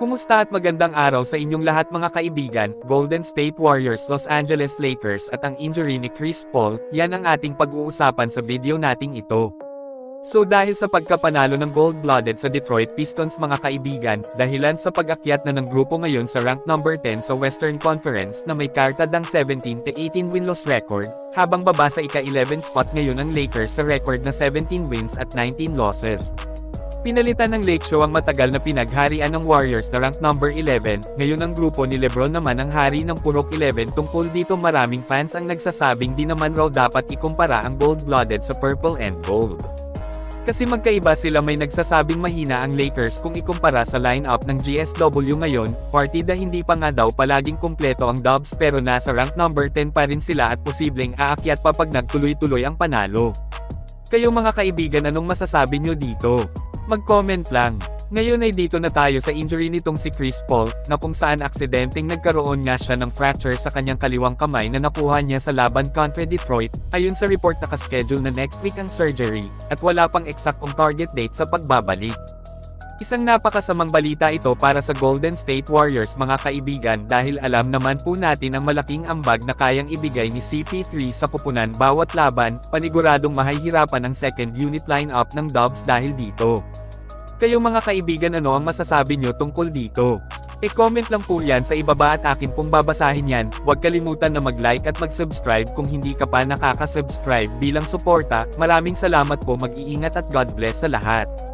Kumusta at magandang araw sa inyong lahat mga kaibigan, Golden State Warriors, Los Angeles Lakers at ang injury ni Chris Paul, yan ang ating pag-uusapan sa video nating ito. So dahil sa pagkapanalo ng gold-blooded sa Detroit Pistons mga kaibigan, dahilan sa pag-akyat na ng grupo ngayon sa rank number 10 sa Western Conference na may kartadang 17-18 win-loss record, habang baba sa ika-11 spot ngayon ang Lakers sa record na 17 wins at 19 losses. Pinalitan ng Lake Show ang matagal na pinagharian ng Warriors na rank number 11, ngayon ang grupo ni Lebron naman ang hari ng Purok 11 tungkol dito maraming fans ang nagsasabing di naman raw dapat ikumpara ang gold-blooded sa purple and gold. Kasi magkaiba sila may nagsasabing mahina ang Lakers kung ikumpara sa lineup ng GSW ngayon, partida hindi pa nga daw palaging kumpleto ang Dubs pero nasa rank number 10 pa rin sila at posibleng aakyat pa pag nagtuloy-tuloy ang panalo. Kayo mga kaibigan anong masasabi nyo dito? Mag-comment lang. Ngayon ay dito na tayo sa injury nitong si Chris Paul, na kung saan aksidenteng nagkaroon nga siya ng fracture sa kanyang kaliwang kamay na nakuha niya sa laban kontra Detroit, ayon sa report nakaschedule na next week ang surgery, at wala pang eksaktong target date sa pagbabalik. Isang napakasamang balita ito para sa Golden State Warriors mga kaibigan dahil alam naman po natin ang malaking ambag na kayang ibigay ni CP3 sa pupunan bawat laban, paniguradong mahihirapan ang second unit lineup ng Dubs dahil dito. Kayo mga kaibigan ano ang masasabi nyo tungkol dito? E-comment lang po yan sa ibaba at akin pong babasahin yan, huwag kalimutan na mag-like at mag-subscribe kung hindi ka pa nakaka-subscribe bilang suporta, maraming salamat po mag-iingat at God bless sa lahat.